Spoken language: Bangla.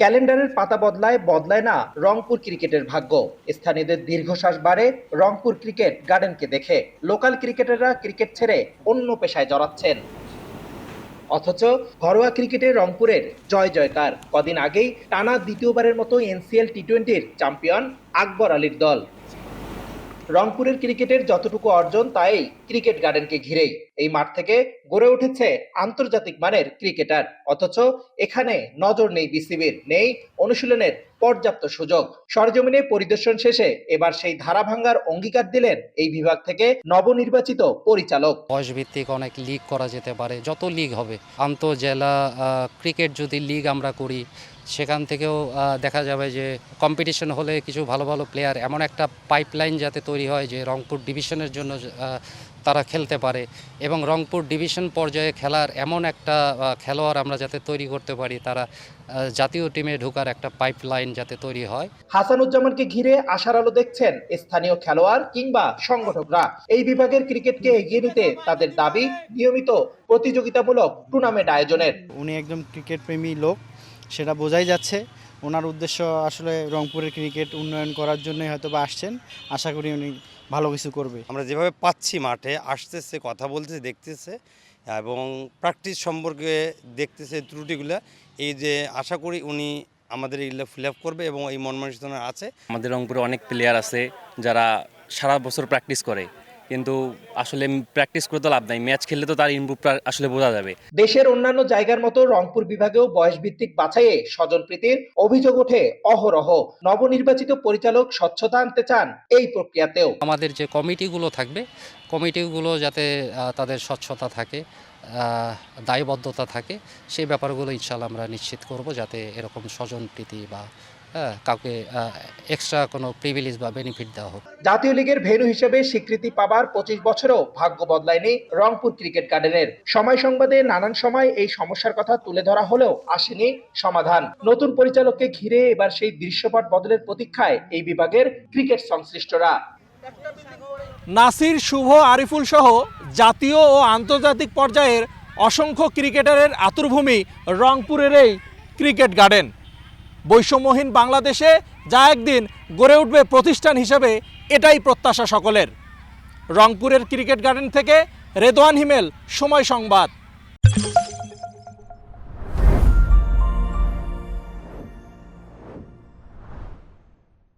ক্যালেন্ডারের পাতা বদলায় বদলায় না রংপুর ক্রিকেটের ভাগ্য। স্থানীয়দের দীর্ঘশ্বাস বাড়ে রংপুর ক্রিকেট গার্ডেনকে দেখে। লোকাল ক্রিকেটাররা ক্রিকেট ছেড়ে অন্য পেশায় জড়াচ্ছেন। অথচ ঘরোয়া ক্রিকেটে রংপুরের জয় জয়কার। কদিন আগেই টানা দ্বিতীয়বারের মতো এনসিএল টি টোয়েন্টির চ্যাম্পিয়ন আকবর আলীর দল। রংপুরের ক্রিকেটের যতটুকু অর্জন, তাই ক্রিকেট গার্ডেনকে ঘিরেই। এই মাঠ থেকে গড়ে উঠেছে আন্তর্জাতিক মানের ক্রিকেটার। অথচ এখানে নজর নেই বিসিবির, নেই অনুশীলনের পর্যাপ্ত সুযোগ। সরজমিনে পরিদর্শন শেষে এবার সেই ধারা ভাঙ্গার অঙ্গীকার দিলেন এই বিভাগ থেকে নবনির্বাচিত পরিচালক। বয়সভিত্তিক অনেক লিগ করা যেতে পারে, যত লিগ হবে। আন্তঃজেলা ক্রিকেট যদি লিগ আমরা করি, সেখান থেকেও দেখা যাবে যে কম্পিটিশন হলে কিছু ভালো ভালো প্লেয়ার এমন একটা পাইপলাইন যাতে তৈরি হয় যে রংপুর ডিভিশনের জন্য তারা খেলতে পারে এবং রংপুর ডিভিশন পর্যায়ে খেলার এমন একটা খেলোয়াড় আমরা যাতে তৈরি করতে পারি তারা জাতীয় টিমে ঢোকার একটা পাইপলাইন যাতে তৈরি হয়। হাসানুজ্জামানকে ঘিরে আশার আলো দেখছেন স্থানীয় খেলোয়াড় কিংবা সংগঠকরা। এই বিভাগের ক্রিকেটকে এগিয়ে নিতে তাদের দাবি নিয়মিত প্রতিযোগিতামূলক টুর্নামেন্ট আয়োজনের। উনি একদম ক্রিকেট প্রেমী লোক সেটা বোঝাই যাচ্ছে। ওনার উদ্দেশ্য আসলে রংপুরের ক্রিকেট উন্নয়ন করার জন্যই হয়তো বা আসছেন। আশা করি উনি ভালো কিছু করবে। আমরা যেভাবে পাচ্ছি মাঠে আসতেছে কথা বলতেছে দেখতেছে এবং প্র্যাকটিস সম্পর্কে দেখতেছে ত্রুটিগুলো এই যে আশা করি উনি আমাদের এগুলো ফিল আপ করবে এবং এই মন আছে। আমাদের রংপুরে অনেক প্লেয়ার আছে যারা সারা বছর প্র্যাকটিস করে। কিন্তু আসলে প্র্যাকটিস করে তো লাভ নাই। ম্যাচ খেললে তো তার ইমপ্রুভ আসলে বোঝা যাবে। দেশের অন্যান্য জায়গার মতো রংপুর বিভাগেও বয়সভিত্তিক বাছাইয়ে স্বজনপ্রীতির অভিযোগ ওঠে অহরহ। নবনির্বাচিত পরিচালক স্বচ্ছতা আনতে চান এই প্রক্রিয়াতেও। আমাদের যে কমিটিগুলো থাকবে কমিটিগুলো যাতে তাদের স্বচ্ছতা থাকে দায়বদ্ধতা থাকে সেই ব্যাপারগুলো ইনশাল্লাহ আমরা নিশ্চিত করব যাতে এরকম স্বজনপ্রীতি বা কাউকে এক্সট্রা কোনো প্রিভিলেজ বা বেনিফিট দেওয়া হোক। জাতীয় লীগের ভেন্যু হিসেবে স্বীকৃতি পাবার পঁচিশ বছরেও ভাগ্য বদলায়নি রংপুর ক্রিকেট গার্ডেনের। সময় সংবাদে নানান সময় এই সমস্যার কথা তুলে ধরা হলেও আসেনি সমাধান। নতুন পরিচালককে ঘিরে এবার সেই দৃশ্যপট বদলের প্রতীক্ষায় এই বিভাগের ক্রিকেট সংশ্লিষ্টরা। নাসির শুভ আরিফুল সহ জাতীয় ও আন্তর্জাতিক পর্যায়ের অসংখ্য ক্রিকেটারের আতুরভূমি রংপুরের এই ক্রিকেট গার্ডেন। বৈষম্যহীন বাংলাদেশে যা একদিন গড়ে উঠবে প্রতিষ্ঠান হিসেবে, এটাই প্রত্যাশা সকলের। রংপুরের ক্রিকেট গার্ডেন থেকে রেদওয়ান হিমেল, সময় সংবাদ।